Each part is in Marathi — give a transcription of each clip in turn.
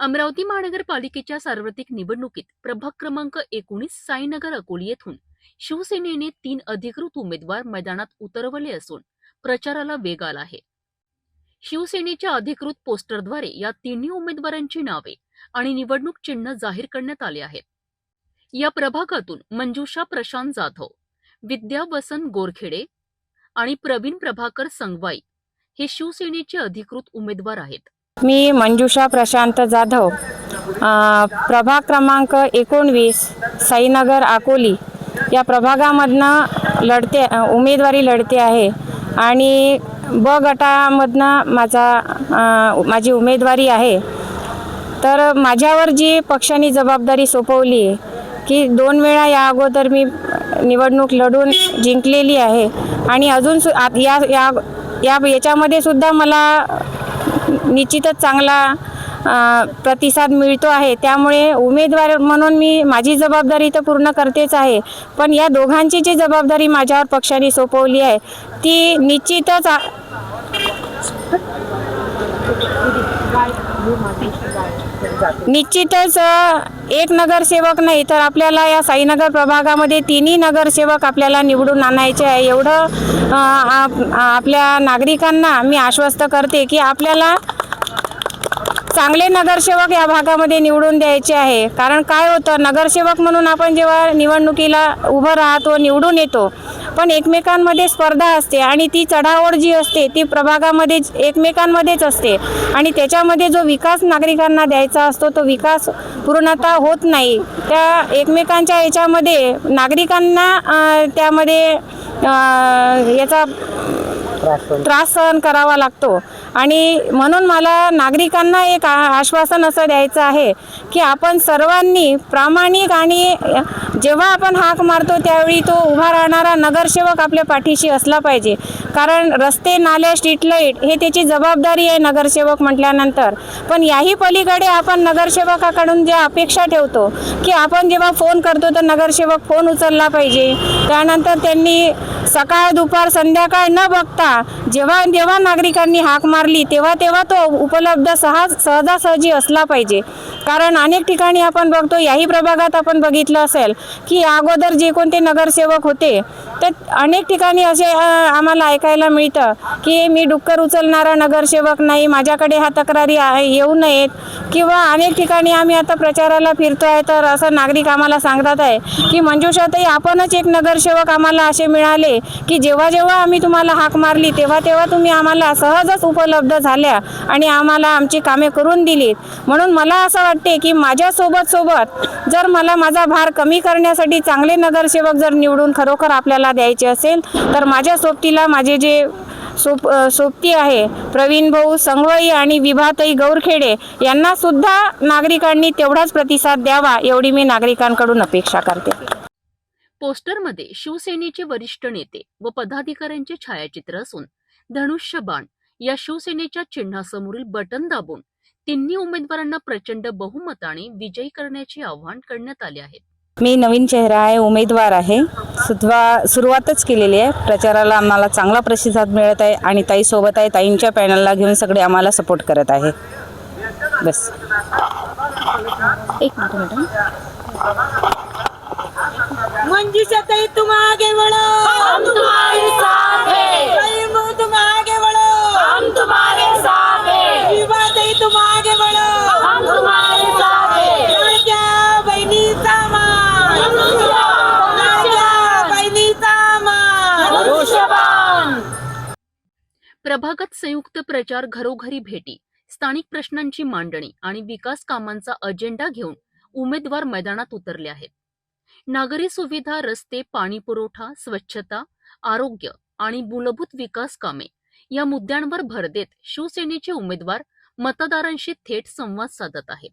अमरावती महानगरपालिकेच्या सार्वत्रिक निवडणुकीत प्रभाग क्रमांक एकोणीस साईनगर अकोली येथून शिवसेनेने तीन अधिकृत उमेदवार मैदानात उतरवले असून प्रचाराला वेग आला आहे. शिवसेनेच्या अधिकृत पोस्टरद्वारे या तिन्ही उमेदवारांची नावे आणि निवडणूक चिन्ह जाहीर करण्यात आले आहेत. या प्रभागातून मंजुषा प्रशांत जाधव विद्या वसंत गोरखेडे आणि प्रवीण प्रभाकर संगवाई हे शिवसेनेचे अधिकृत उमेदवार आहेत. मी मंजुषा प्रशांत जाधव प्रभाग क्रमांक एकोणवीस साईनगर अकोली. या प्रभागामधनं लढते उमेदवारी लढते आहे. आणि ब गटामधनं माझा माझी उमेदवारी आहे. तर माझ्यावर जी पक्षाने जबाबदारी सोपवली आहे की दोन वेळा या अगोदर मी निवडणूक लढून जिंकलेली आहे. आणि अजून सु आत- या या या याच्यामध्ये सुद्धा मला निश्चितच चांगला प्रतिसाद मिळतो आहे. त्यामुळे उमेदवार म्हणून मी माझी जबाबदारी तर पूर्ण करतेच आहे. पण या दोघांची जी जबाबदारी माझ्यावर पक्षाने सोपवली आहे ती निश्चितच निश्चितच एक नगरसेवक नाही तर आपल्याला या साईनगर प्रभागामध्ये तिन्ही नगरसेवक आपल्याला निवडून आणायचे आहे. एवढं आप- आपल्या नागरिकांना मी आश्वस्त करते की आपल्याला चांगले नगरसेवक या भागामध्ये निवडून द्यायचे आहे. कारण काय होतं नगरसेवक म्हणून आपण जेव्हा निवडणुकीला उभं राहतो निवडून येतो पण एकमेकांमध्ये स्पर्धा असते आणि ती चढाओढ जी असते ती प्रभागामध्ये एकमेकांमध्येच असते. आणि त्याच्यामध्ये जो विकास नागरिकांना द्यायचा असतो तो विकास पूर्णतः होत नाही. त्या एकमेकांच्या याच्यामध्ये नागरिकांना त्यामध्ये याचा त्रास सहन करावा लागतो. आणि म्हणून मला नागरिकांना एक आश्वासन असं द्यायचं आहे की आपण सर्वांनी प्रामाणिक आणि जेव्हा आपण हाक मारतो त्यावेळी तो उभा राहणारा नगरसेवक आपल्या पाठीशी असला पाहिजे. कारण रस्ते नाले स्ट्रीट लाइट हे त्याची जबाबदारी आहे नगरसेवक म्हटल्यानंतर. पण याही पलीकडे आपण नगरसेवकाकडून ज्या अपेक्षा ठेवतो की आपण जेव्हा फोन करतो तर नगरसेवक फोन उचलला पाहिजे. त्यानंतर त्यांनी सकाळ दुपार संध्याकाळ न बघता जेव्हा जेव्हा नागरिकांनी हाक मारली तेव्हा तेव्हा तो उपलब्ध सहज सहजासहजी असला पाहिजे. कारण अनेक ठिकाणी आपण बघतो याही प्रभागात आपण बघितलं असेल की अगोदर जे कोणते नगरसेवक होते तर अनेक ठिकाणी असे आम्हाला ऐकायला मिळतं की मी डुक्कर उचलणारा नगरसेवक नाही माझ्याकडे ह्या तक्रारी आहे येऊ नयेत. किंवा अनेक ठिकाणी आम्ही आता प्रचाराला फिरतो आहे तर असं नागरिक आम्हाला सांगतात आहे की मंजुषाताई आपणच एक नगरसेवक आम्हाला असे मिळाले की जेव्हा जेव्हा आम्ही तुम्हाला हाक मारली तेव्हा तेव्हा तुम्ही आम्हाला सहजच उपलब्ध झाल्या आणि आम्हाला आमची कामे करून दिलीत. म्हणून मला असं वाटते की माझ्यासोबत सोबत जर मला माझा भार कमी करण्यासाठी चांगले नगरसेवक जर निवडून खरोखर आपल्याला द्यायचे असेल तर माझ्या सोबतीला माझे जे सोप सोबती आहे प्रवीण भाऊ संगवई आणि विभाताई गौरखेडे यांना सुद्धा नागरिकांनी तेवढाच प्रतिसाद द्यावा एवढी मी नागरिकांकडून अपेक्षा करते. पोस्टरमध्ये शिवसेनेचे वरिष्ठ नेते व पदाधिकाऱ्यांचे छायाचित्र असून धनुष्य बाण या शिवसेनेच्या चिन्हासमोरील बटन दाबून तिन्ही उमेदवारांना प्रचंड बहुमताने विजयी करण्याचे आव्हान करण्यात आले आहे. मी नवीन चेहरा आहे उमेदवार आहे. सुद्धा सुरुवातच केलेली आहे. प्रचाराला आम्हाला चांगला प्रतिसाद मिळत आहे आणि ताई सोबत आहे. ताईंच्या पॅनलला घेऊन सगळे आम्हाला सपोर्ट करत आहे. बस. एक मिनिट मॅडम. मंजूषा ताई तुम आगे बढ़ो हम तुम्हारे साथ हैं. प्रभागात संयुक्त प्रचार घरोघरी भेटी स्थानिक प्रश्नांची मांडणी आणि विकास कामांचा अजेंडा घेऊन उमेदवार मैदानात उतरले आहेत. नागरी सुविधा रस्ते पाणी पुरवठा स्वच्छता आरोग्य आणि मूलभूत विकास कामे या मुद्द्यांवर भर देत शिवसेनेचे उमेदवार मतदारांशी थेट संवाद साधत आहेत.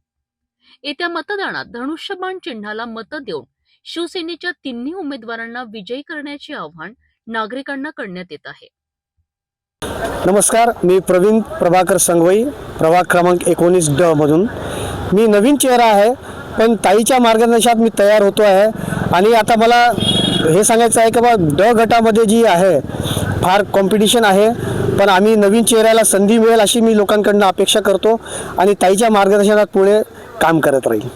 येत्या मतदानात धनुष्यबाण चिन्हाला मतं देऊन शिवसेनेच्या तिन्ही उमेदवारांना विजयी करण्याचे आव्हान नागरिकांना करण्यात येत आहे. नमस्कार मी प्रवीण प्रभाकर संगवई प्रभाग क्रमांक एकोणीस ड मधून. मी नवीन चेहरा आहे पण ताईच्या मार्गदर्शनात मी तयार होतो आहे. आणि आता मला हे सांगायचं आहे की बा ड गटामध्ये जी आहे फार कॉम्पिटिशन आहे पण आम्ही नवीन चेहऱ्याला संधी मिळेल अशी मी लोकांकडनं अपेक्षा करतो आणि ताईच्या मार्गदर्शनात पुढे काम करत राहील.